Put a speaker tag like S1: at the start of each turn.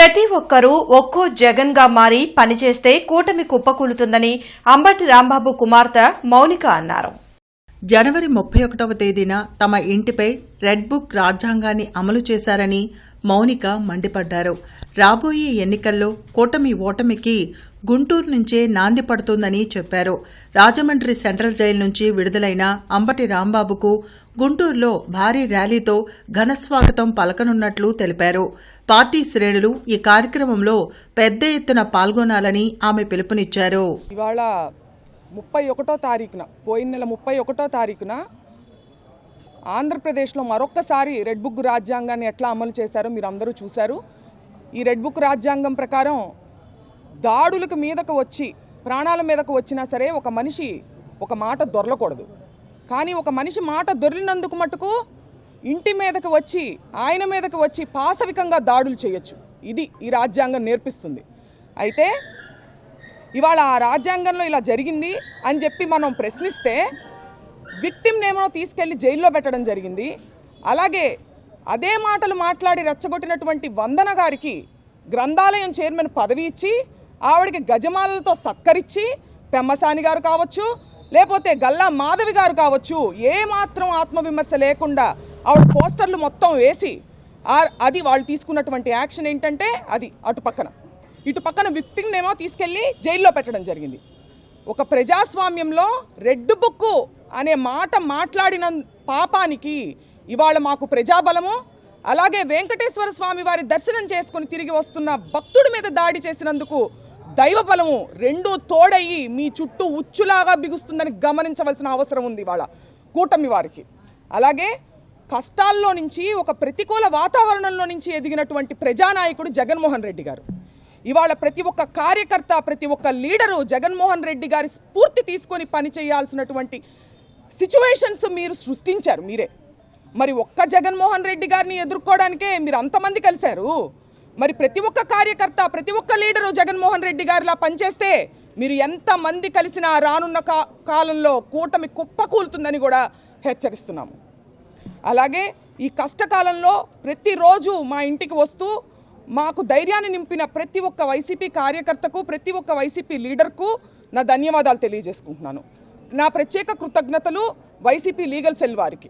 S1: ప్రతి ఒక్కరూ ఒక్కో జగన్గా మారి పనిచేస్తే కూటమి కుప్పకూలుతుందని అంబటి రాంబాబు కుమార్తె మౌనిక అన్నారు.
S2: జనవరి ముప్పై ఒకటవ తేదీన తమ ఇంటిపై రెడ్ బుక్ రాజ్యాంగాన్ని అమలు చేశారని మౌనిక మండిపడ్డారు. రాబోయే ఎన్నికల్లో కూటమి ఓటమికి గుంటూరు నుంచే నాంది పడుతుందని చెప్పారు. రాజమండ్రి సెంట్రల్ జైలు నుంచి విడుదలైన అంబటి రాంబాబుకు గుంటూరులో భారీ ర్యాలీతో ఘనస్వాగతం పలకనున్నట్లు తెలిపారు. పార్టీ శ్రేణులు ఈ కార్యక్రమంలో పెద్ద ఎత్తున పాల్గొనాలని ఆమె పిలుపునిచ్చారు.
S3: ఇవాళ ముప్పై ఒకటో తారీఖున పోయిన నెల ముప్పై ఒకటో తారీఖున ఆంధ్రప్రదేశ్లో మరొక్కసారి రెడ్ బుక్ రాజ్యాంగాన్ని ఎట్లా అమలు చేశారో మీరు అందరూ చూశారు. ఈ రెడ్ బుక్ రాజ్యాంగం ప్రకారం దాడులకు మీదకు వచ్చి ప్రాణాల మీదకు వచ్చినా సరే ఒక మనిషి ఒక మాట దొరలకూడదు. కానీ ఒక మనిషి మాట దొరిలినందుకు మటుకు ఇంటి మీదకు వచ్చి ఆయన మీదకు వచ్చి పాశవికంగా దాడులు చేయొచ్చు. ఇది ఈ రాజ్యాంగం నేర్పిస్తుంది. అయితే ఇవాళ ఆ రాజ్యాంగంలో ఇలా జరిగింది అని చెప్పి మనం ప్రశ్నిస్తే విక్టిమ్ నేమో తీసుకెళ్ళి జైల్లో పెట్టడం జరిగింది. అలాగే అదే మాటలు మాట్లాడి రెచ్చగొట్టినటువంటి వందన గారికి గ్రంథాలయం చైర్మన్ పదవి ఇచ్చి ఆవిడకి గజమాలలతో సక్కరిచ్చి పెమ్మసాని గారు కావచ్చు లేకపోతే గల్లా మాధవి గారు కావచ్చు ఏమాత్రం ఆత్మవిమర్శ లేకుండా ఆవిడ పోస్టర్లు మొత్తం వేసి అది వాళ్ళు తీసుకున్నటువంటి యాక్షన్ ఏంటంటే అది అటు పక్కన. ఇటు పక్కన విక్టిమ్నేమో తీసుకెళ్ళి జైల్లో పెట్టడం జరిగింది. ఒక ప్రజాస్వామ్యంలో రెడ్ బుక్కు అనే మాట మాట్లాడిన పాపానికి ఇవాళ మాకు ప్రజాబలము అలాగే వెంకటేశ్వర స్వామి వారి దర్శనం చేసుకుని తిరిగి వస్తున్న భక్తుడి మీద దాడి చేసినందుకు దైవ బలము రెండూ తోడయి మీ చుట్టూ ఉచ్చులాగా బిగుస్తుందని గమనించవలసిన అవసరం ఉంది ఇవాళ కూటమి వారికి. అలాగే కష్టాల్లో నుంచి ఒక ప్రతికూల వాతావరణంలో నుంచి ఎదిగినటువంటి ప్రజానాయకుడు జగన్మోహన్ రెడ్డి గారు. ఇవాళ ప్రతి ఒక్క కార్యకర్త ప్రతి ఒక్క లీడరు జగన్మోహన్ రెడ్డి గారి స్ఫూర్తి తీసుకొని పని చేయాల్సినటువంటి సిచ్యువేషన్స్ మీరు సృష్టించారు మీరే. మరి ఒక్క జగన్మోహన్ రెడ్డి గారిని ఎదుర్కోవడానికే మీరు అంతమంది కలిశారు. మరి ప్రతి ఒక్క కార్యకర్త ప్రతి ఒక్క లీడరు జగన్మోహన్ రెడ్డి గారిలా పనిచేస్తే మీరు ఎంతమంది కలిసినా రానున్న కా కాలంలో కూటమి కుప్పకూలుతుందని కూడా హెచ్చరిస్తున్నాము. అలాగే ఈ కష్టకాలంలో ప్రతిరోజు మా ఇంటికి వస్తూ మాకు ధైర్యాన్ని నింపిన ప్రతి ఒక్క వైసీపీ కార్యకర్తకు ప్రతి ఒక్క వైసీపీ లీడర్కు నా ధన్యవాదాలు తెలియజేసుకుంటున్నాను. నా ప్రత్యేక కృతజ్ఞతలు వైసీపీ లీగల్ సెల్ వారికి.